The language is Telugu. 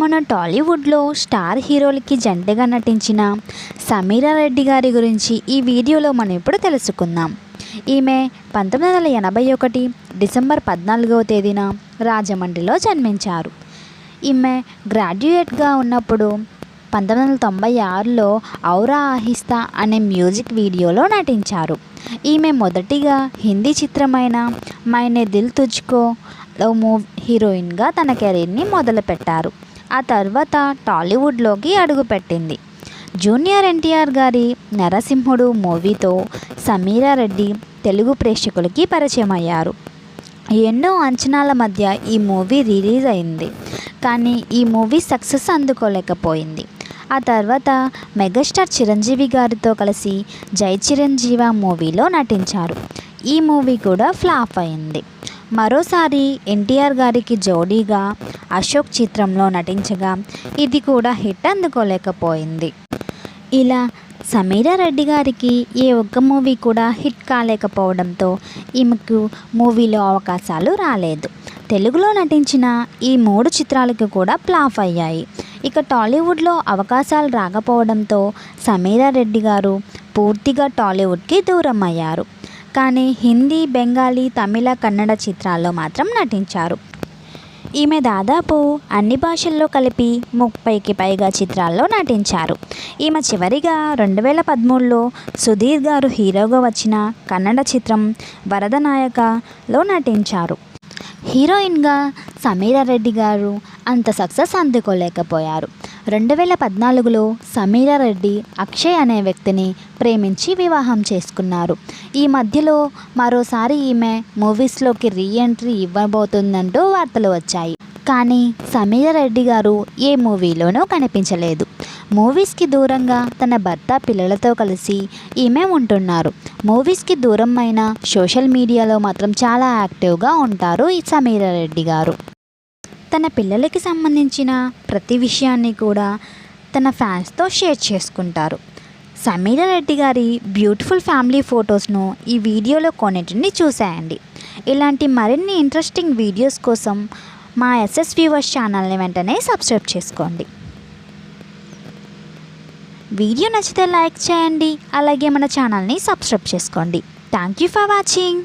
మన టాలీవుడ్లో స్టార్ హీరోలకి జంటగా నటించిన సమీరా రెడ్డి గారి గురించి ఈ వీడియోలో మనం ఇప్పుడు తెలుసుకుందాం. ఈమె పంతొమ్మిది వందల ఎనభై ఒకటి డిసెంబర్ పద్నాలుగవ తేదీన రాజమండ్రిలో జన్మించారు. ఈమె గ్రాడ్యుయేట్గా ఉన్నప్పుడు పంతొమ్మిది వందల తొంభై ఆరులో ఔరా ఆహిస్తా అనే మ్యూజిక్ వీడియోలో నటించారు. ఈమె మొదటిగా హిందీ చిత్రమైన మైనే దిల్ తుజ్కోలో మూవ్ హీరోయిన్గా తన కెరీర్ని మొదలుపెట్టారు. ఆ తర్వాత టాలీవుడ్లోకి అడుగుపెట్టింది. జూనియర్ ఎన్టీఆర్ గారి నరసింహుడు మూవీతో సమీరా రెడ్డి తెలుగు ప్రేక్షకులకి పరిచయం అయ్యారు. ఎన్నో అంచనాల మధ్య ఈ మూవీ రిలీజ్ అయింది. కానీ ఈ మూవీ సక్సెస్ అందుకోలేకపోయింది. ఆ తర్వాత మెగాస్టార్ చిరంజీవి గారితో కలిసి జై చిరంజీవ మూవీలో నటించారు. ఈ మూవీ కూడా ఫ్లాప్ అయింది. మరోసారి ఎన్టీఆర్ గారికి జోడీగా అశోక్ చిత్రంలో నటించగా ఇది కూడా హిట్ అందుకోలేకపోయింది. ఇలా సమీరా రెడ్డి గారికి ఏ ఒక్క మూవీ కూడా హిట్ కాలేకపోవడంతో ఈమెకు మూవీలో అవకాశాలు రాలేదు. తెలుగులో నటించిన ఈ మూడు చిత్రాలకు కూడా ప్లాఫ్ అయ్యాయి. ఇక టాలీవుడ్లో అవకాశాలు రాకపోవడంతో సమీరా రెడ్డి గారు పూర్తిగా టాలీవుడ్కి దూరం అయ్యారు. కానీ హిందీ బెంగాలీ తమిళ కన్నడ చిత్రాల్లో మాత్రం నటించారు. ఈమె దాదాపు అన్ని భాషల్లో కలిపి ముప్పైకి పైగా చిత్రాల్లో నటించారు. ఈమె చివరిగా రెండు వేల పదమూడులో సుధీర్ గారు హీరోగా వచ్చిన కన్నడ చిత్రం వరదనాయకలో నటించారు. హీరోయిన్గా సమీర రెడ్డి గారు అంత సక్సెస్ అందుకోలేకపోయారు. రెండు వేల పద్నాలుగులో సమీరా రెడ్డి అక్షయ్ అనే వ్యక్తిని ప్రేమించి వివాహం చేసుకున్నారు. ఈ మధ్యలో మరోసారి ఈమె మూవీస్లోకి రీఎంట్రీ ఇవ్వబోతుందంటూ వార్తలు వచ్చాయి. కానీ సమీర రెడ్డి గారు ఏ మూవీలోనూ కనిపించలేదు. మూవీస్కి దూరంగా తన భర్త పిల్లలతో కలిసి ఈమె ఉంటున్నారు. మూవీస్కి దూరం అయిన సోషల్ మీడియాలో మాత్రం చాలా యాక్టివ్గా ఉంటారు ఈ సమీరా రెడ్డి గారు. తన పిల్లలకి సంబంధించిన ప్రతి విషయాన్ని కూడా తన ఫ్యాన్స్తో షేర్ చేసుకుంటారు. సమీరా రెడ్డి గారి బ్యూటిఫుల్ ఫ్యామిలీ ఫొటోస్ను ఈ వీడియోలో కొన్నింటిని చూసేయండి ఇలాంటి మరిన్ని ఇంట్రెస్టింగ్ వీడియోస్ కోసం మా ఎస్ఎస్ వ్యూవర్స్ ఛానల్ని వెంటనే సబ్స్క్రైబ్ చేసుకోండి. వీడియో నచ్చితే లైక్ చేయండి అలాగే మన ఛానల్ని సబ్స్క్రైబ్ చేసుకోండి. Thank you for watching